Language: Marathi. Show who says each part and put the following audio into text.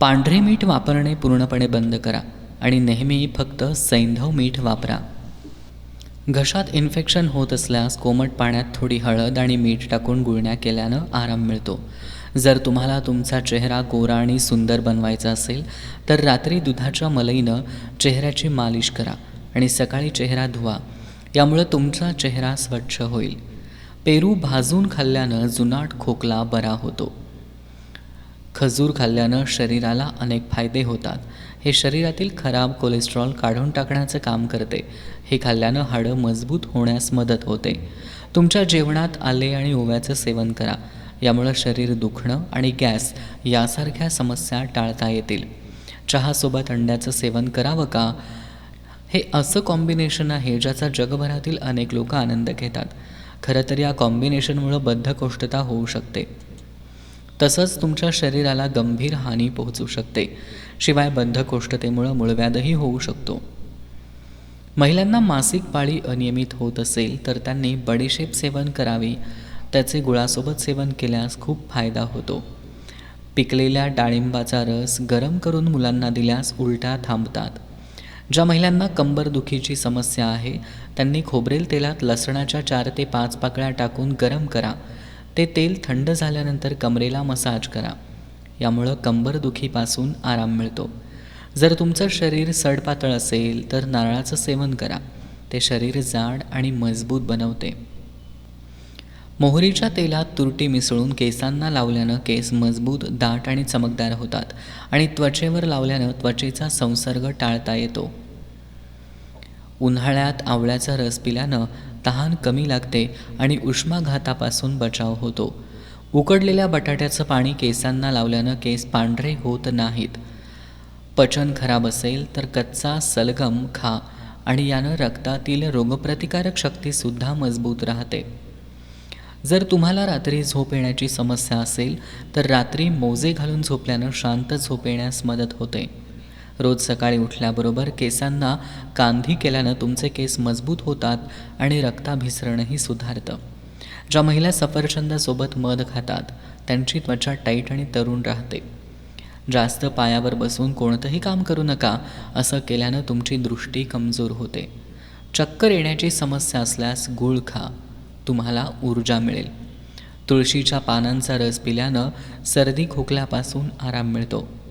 Speaker 1: पांढरे मीठ वापरणे पूर्णपणे बंद करा आणि नेहमी फक्त सैंधव मीठ वापरा. घशात इन्फेक्शन होत असल्यास कोमट पाण्यात थोडी हळद आणि मीठ टाकून गुळण्या केल्यानं आराम मिळतो. जर तुम्हाला तुमचा चेहरा गोरा आणि सुंदर बनवायचा असेल तर रात्री दुधाच्या मलईनं चेहऱ्याची मालिश करा आणि सकाळी चेहरा धुवा. यामुळं तुमचा चेहरा स्वच्छ होईल. पेरू भाजून खाल्ल्यानं जुनाट खोकला बरा होतो. खजूर खाल्ल्यानं शरीराला अनेक फायदे होतात. हे शरीरातील खराब कोलेस्ट्रॉल काढून टाकण्याचं काम करते. हे खाल्ल्यानं हाडं मजबूत होण्यास मदत होते. तुमच्या जेवणात आले आणि ओव्याचं सेवन करा. यामुळं शरीर दुखणं आणि गॅस यासारख्या समस्या टाळता येतील. चहासोबत अंड्याचं सेवन करावं का? हे असं कॉम्बिनेशन आहे ज्याचा जगभरातील अनेक लोक आनंद घेतात. खरं तर या कॉम्बिनेशनमुळं बद्धकोष्ठता होऊ शकते. तसंच तुमच्या शरीराला गंभीर हानी पोहोचू शकते. शिवाय बद्धकोष्ठतेमुळं मूळव्याधही होऊ शकतो. महिलांना मासिक पाळी अनियमित होत असेल तर त्यांनी बडीशेप सेवन करावी. त्याचे गुळासोबत सेवन केल्यास खूप फायदा होतो. पिकलेल्या डाळिंबाचा रस गरम करून मुलांना दिल्यास उलट्या थांबतात. ज्या महिलांना कंबरदुखीची समस्या आहे त्यांनी खोबरेल तेलात लसणाच्या चार ते पाच पाकळ्या टाकून गरम करा. ते तेल थंड झाल्यानंतर कमरेला मसाज करा. यामुळं कंबरदुखीपासून आराम मिळतो. जर तुमचं शरीर सडपातळ असेल तर नारळाचं सेवन करा. ते शरीर जाड आणि मजबूत बनवते. मोहरीच्या तेलात तुरटी मिसळून केसांना लावल्यानं केस मजबूत दाट आणि चमकदार होतात आणि त्वचेवर लावल्यानं त्वचेचा संसर्ग टाळता येतो. उन्हाळ्यात आवळ्याचा रस पिल्यानं तहान कमी लागते आणि उष्माघातापासून बचाव होतो. उकडलेल्या बटाट्याचं पाणी केसांना लावल्यानं केस पांढरे होत नाहीत. पचन खराब असेल तर कच्चा सलगम खा आणि यानं रक्तातील रोगप्रतिकारक शक्तीसुद्धा मजबूत राहते. जर तुम्हाला रात्री झोप येण्याची समस्या असेल तर रात्री मोजे घालून झोपल्यानं शांत झोप येण्यास मदत होते. रोज सकाळी उठल्याबरोबर केसांना कांधी केल्यानं तुमचे केस मजबूत होतात आणि रक्ताभिसरणही सुधारतं. ज्या महिला सफरचंदासोबत मध खातात त्यांची त्वचा टाईट आणि तरुण राहते. जास्त पायावर बसून कोणतंही काम करू नका असं केल्यानं तुमची दृष्टी कमजोर होते. चक्कर येण्याची समस्या असल्यास गुळ खा. तुम्हाला ऊर्जा मिळेल. तुळशीच्या पानांचा रस पिल्यानं सर्दी खोकल्यापासून आराम मिळतो.